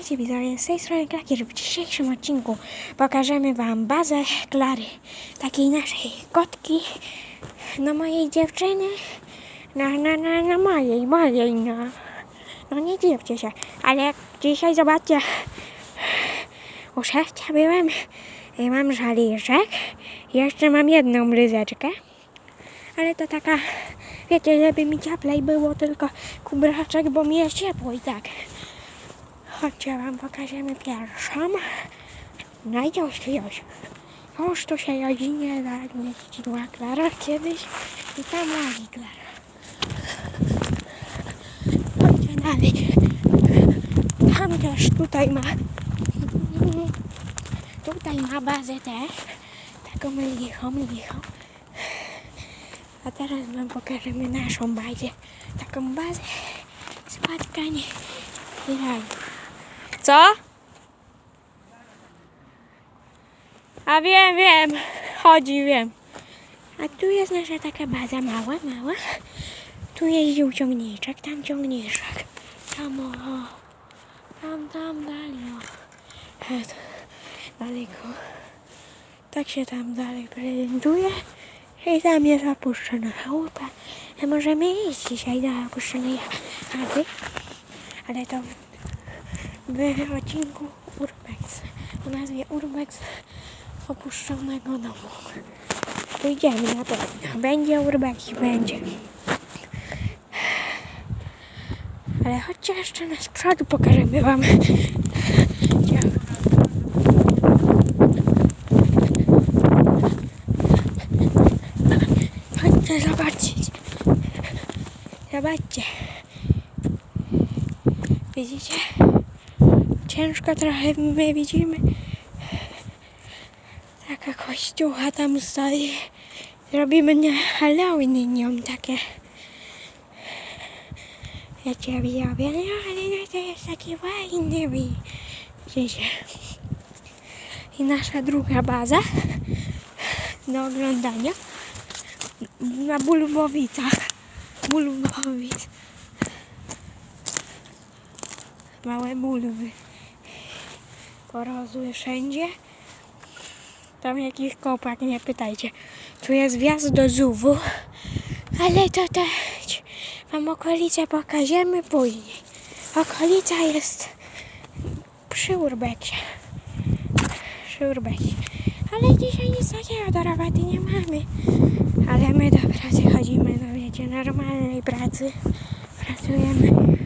Witajcie widzowie, z tej strony Klakier. W dzisiejszym odcinku pokażemy Wam bazę Klary, takiej naszej kotki, no mojej dziewczyny, no, no, no, no mojej, mojej, no. No nie dziwcie się, ale dzisiaj zobaczcie, u szewcia byłem mam żaliszek, jeszcze mam jedną bryzeczkę, ale to taka, wiecie, żeby mi cieplej było tylko kubraczek, bo mi jest ciepło i tak. Chodźcie, wam pokażemy pierwszą. No i już, już. Tu się jeździ, nie da, jak mnie jeździła Klara kiedyś i tam łazi Klara. Chodźcie dalej. Tam też, tutaj ma, tutaj ma bazę też. Taką lichą, lichą. A teraz wam pokażemy naszą bazę. Taką bazę spotkań i rajów. Co? A wiem, wiem. Chodzi, wiem. A tu jest nasza taka baza mała, mała. Tu jeździł ciągniczek, tam ciągniczek. Tam o, o. Tam, tam dalej o. Daleko. Tak się tam dalej prezentuje. I tam jest opuszczona chałupa. Możemy iść dzisiaj do opuszczonej chaty. Ale to w odcinku Urbex. O nazwie Urbex opuszczonego domu. Pójdziemy na pewno. Będzie Urbex, będzie. Ale chodźcie jeszcze na z przodu pokażemy wam. Chodźcie zobaczyć. Zobaczcie. Widzicie? Ciężko trochę my widzimy. Taka kościucha tam stoi. Robimy nie Halloween nią takie. Wiecie, widzowie, no ale no to jest taki fajny widzicie. I nasza druga baza do oglądania na Bulbowicach. Bulbowic. Małe bulwy. Porosły wszędzie. Tam jakiś kopak, nie pytajcie. Tu jest wjazd do Zuwu. Ale to też wam okolicę pokażemy później. Okolica jest przy Urbeksie. Przy Urbeksie. Ale dzisiaj nic takiego do roboty nie mamy. Ale my do pracy chodzimy, no wiecie, normalnej pracy. Pracujemy.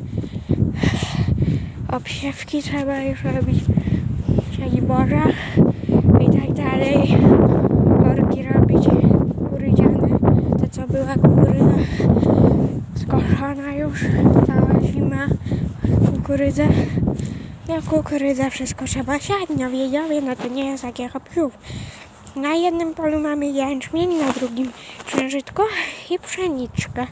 Obsiewki trzeba już robić. Czyli Boża i tak dalej. Worki robić. Kurydziane. To co była kukurydza skoszona już. Cała zima. Kukurydza. No kukurydza wszystko trzeba siać. No wiedziałem, no to nie jest takie hopsiów. Na jednym polu mamy jęczmień, na drugim księżytko i pszeniczkę.